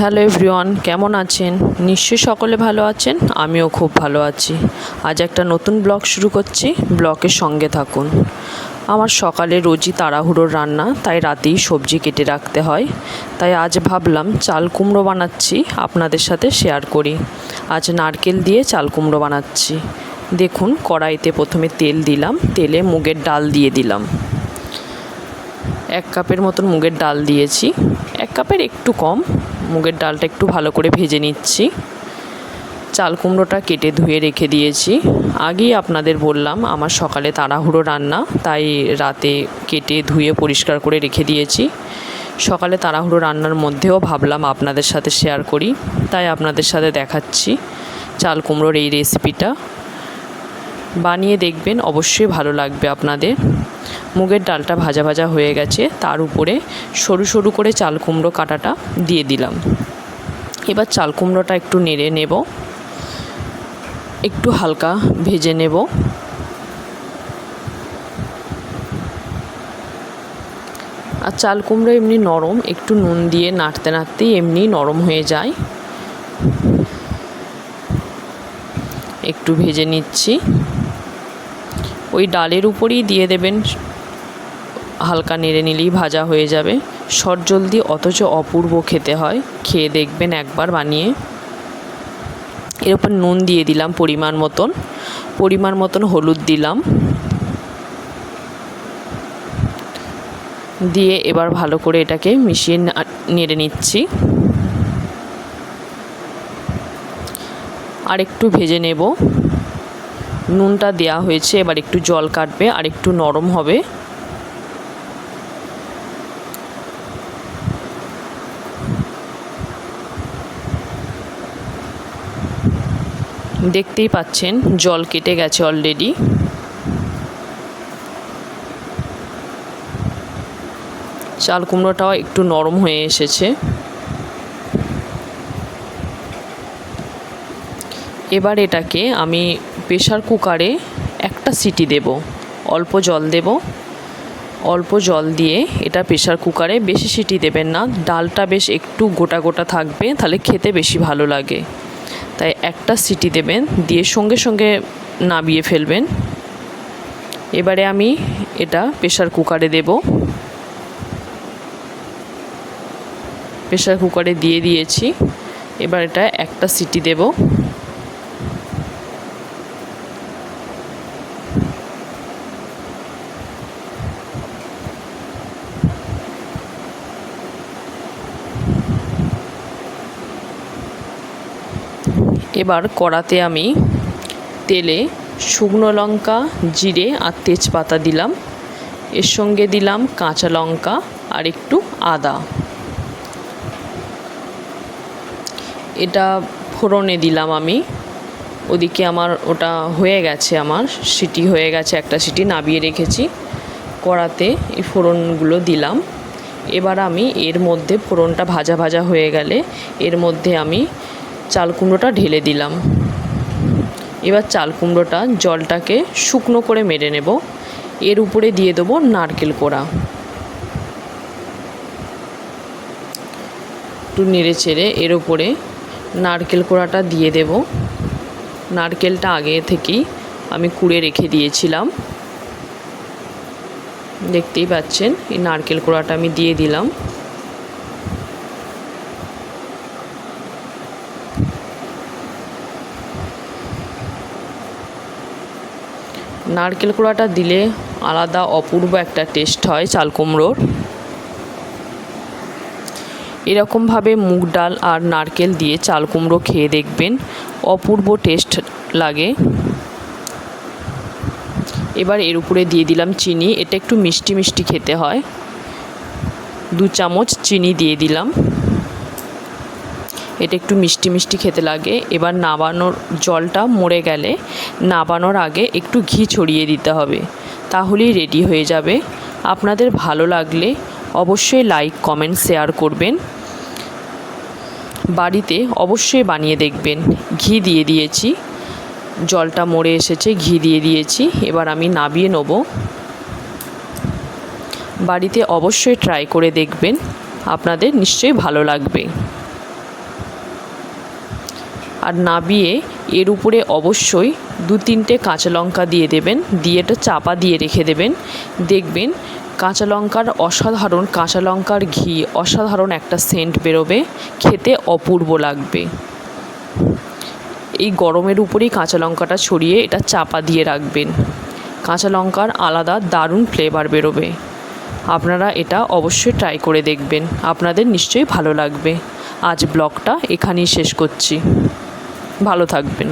Hello everyone, কেমন আছেন? নিশ্চয়ই সকলে ভালো আছেন, আমিও খুব ভালো আছি। আজ একটা নতুন ব্লগ শুরু করছি, ব্লগের সঙ্গে থাকুন। আমার সকালে রোজই তাড়াহুড়োর রান্না, তাই রাতেই সবজি কেটে রাখতে হয়। তাই আজ ভাবলাম, চাল কুমড়ো বানাচ্ছি, আপনাদের সাথে শেয়ার করি। আজ নারকেল দিয়ে চাল কুমড়ো বানাচ্ছি। দেখুন, কড়াইতে প্রথমে তেল দিলাম, তেলে মুগের ডাল দিয়ে দিলাম। এক কাপের মতন মুগের ডাল দিয়েছি। এক কাপের একটু কম মুগের ডালটা একটু ভালো করে ভেজে নিচ্ছি। চাল কুমড়োটা কেটে ধুয়ে রেখে দিয়েছি। আগেই আপনাদের বললাম, আমার সকালে তাড়াহুড়ো রান্না, তাই রাতে কেটে ধুয়ে পরিষ্কার করে রেখে দিয়েছি। সকালে তাড়াহুড়ো রান্নার মধ্যেও ভাবলাম আপনাদের সাথে শেয়ার করি, তাই আপনাদের সাথে দেখাচ্ছি চাল কুমড়োর এই রেসিপিটা বানিয়ে দেখবেন, অবশ্যই ভালো লাগবে আপনাদের। মুগের ডালটা ভাজা ভাজা হয়ে গেছে, তার উপরে সরু সরু করে চাল কুমড়ো কাটাটা দিয়ে দিলাম। এবার চাল কুমড়োটা একটু নেড়ে নেব। একটু হালকা ভেজে নেব। আর চাল কুমড়ো এমনি নরম, একটু নুন দিয়ে নাড়তে নাড়তেই এমনি নরম হয়ে যায়। একটু ভেজে নিচ্ছি। ওই ডালের উপরেই দিয়ে দেবেন। হালকা নেড়ে নিলেই ভাজা হয়ে যাবে। জলদি অথচ অপূর্ব খেতে হয়। খেয়ে দেখবেন একবার বানিয়ে। এর উপর নুন দিয়ে দিলাম পরিমাণ মতন। পরিমাণ মতন হলুদ দিলাম। দিয়ে এবার ভালো করে এটাকে মিশিয়ে নেড়ে নিচ্ছি। আর একটু ভেজে নেব। নুনটা দেয়া হয়েছে, এবার একটু জল কাটবে আর একটু নরম হবে। দেখতেই পাচ্ছেন, জল কেটে গেছে অলরেডি চাল কুমড়োটাও একটু নরম হয়ে এসেছে। এবার এটাকে আমি প্রেশার কুকারে একটা সিটি দেব। অল্প জল দেব। অল্প জল দিয়ে এটা প্রেশার কুকারে বেশি সিটি দেবেন না। ডালটা বেশ একটু গোটা গোটা থাকবে, তাহলে খেতে বেশি ভালো লাগে। তাই একটা সিটি দেবেন, দিয়ে সঙ্গে সঙ্গে নাবিয়ে ফেলবেন। এবারে আমি এটা প্রেশার কুকারে দেব। প্রেশার কুকারে দিয়ে দিয়েছি। এবার এটা একটা সিটি দেব। এবার কড়াতে আমি তেলে শুকনো লঙ্কা, জিরে আর তেজপাতা দিলাম। এর সঙ্গে দিলাম কাঁচা লঙ্কা আর একটু আদা। এটা ফোড়নে দিলাম আমি। ওদিকে আমার ওটা হয়ে গেছে আমার, সিটি হয়ে গেছে, একটা সিটি নাবিয়ে রেখেছি। কড়াতে এই ফোড়নগুলো দিলাম। এবার আমি এর মধ্যে ফোড়নটা ভাজা ভাজা হয়ে গেলে এর মধ্যে আমি চাল কুমড়োটা ঢেলে দিলাম। এবার চাল কুমড়োটা জলটাকে শুকনো করে মেরে নেব। এর উপরে দিয়ে দেবো নারকেল কোড়া। একটু নেড়ে চেড়ে এর উপরে নারকেল কোড়াটা দিয়ে দেব। নারকেলটা আগে থেকেই আমি কুড়ে রেখে দিয়েছিলাম। দেখতেই পাচ্ছেন, এই নারকেল কোড়াটা আমি দিয়ে দিলাম। নারকেল কোড়াটা দিলে আলাদা অপূর্ব একটা টেস্ট হয় চাল কুমড়োর এরকমভাবে মুগ ডাল আর নারকেল দিয়ে চাল কুমড়ো খেয়ে দেখবেন, অপূর্ব টেস্ট লাগে। এবার এর উপরে দিয়ে দিলাম চিনি, এটা একটু মিষ্টি মিষ্টি খেতে হয়। দু চামচ চিনি দিয়ে দিলাম। এটা একটু মিষ্টি মিষ্টি খেতে লাগে। এবার নাবানোর জলটা মরে গেলে নাবানোর আগে একটু ঘি ছড়িয়ে দিতে হবে। তাহলেই রেডি হয়ে যাবে। আপনাদের ভালো লাগলে অবশ্যই লাইক কমেন্ট শেয়ার করবেন। বাড়িতে অবশ্যই বানিয়ে দেখবেন। ঘি দিয়ে দিয়েছি। জলটা মরে এসেছে, ঘি দিয়ে দিয়েছি। এবার আমি নাবিয়ে নেব। বাড়িতে অবশ্যই ট্রাই করে দেখবেন। আপনাদের নিশ্চয়ই ভালো লাগবে। আর নাবিয়ে এর উপরে অবশ্যই দু তিনটে কাঁচা লঙ্কা দিয়ে দেবেন, দিয়ে এটা চাপা দিয়ে রেখে দেবেন। দেখবেন কাঁচা লঙ্কার অসাধারণ, কাঁচা লঙ্কার ঘি অসাধারণ একটা সেন্ট বেরোবে, খেতে অপূর্ব লাগবে। এই গরমের উপরেই কাঁচা লঙ্কাটা ছড়িয়ে এটা চাপা দিয়ে রাখবেন। কাঁচা লঙ্কার আলাদা দারুণ ফ্লেভার বেরোবে। আপনারা এটা অবশ্যই ট্রাই করে দেখবেন। আপনাদের নিশ্চয়ই ভালো লাগবে। আজ ব্লগটা এখানেই শেষ করছি। ভালো থাকবেন।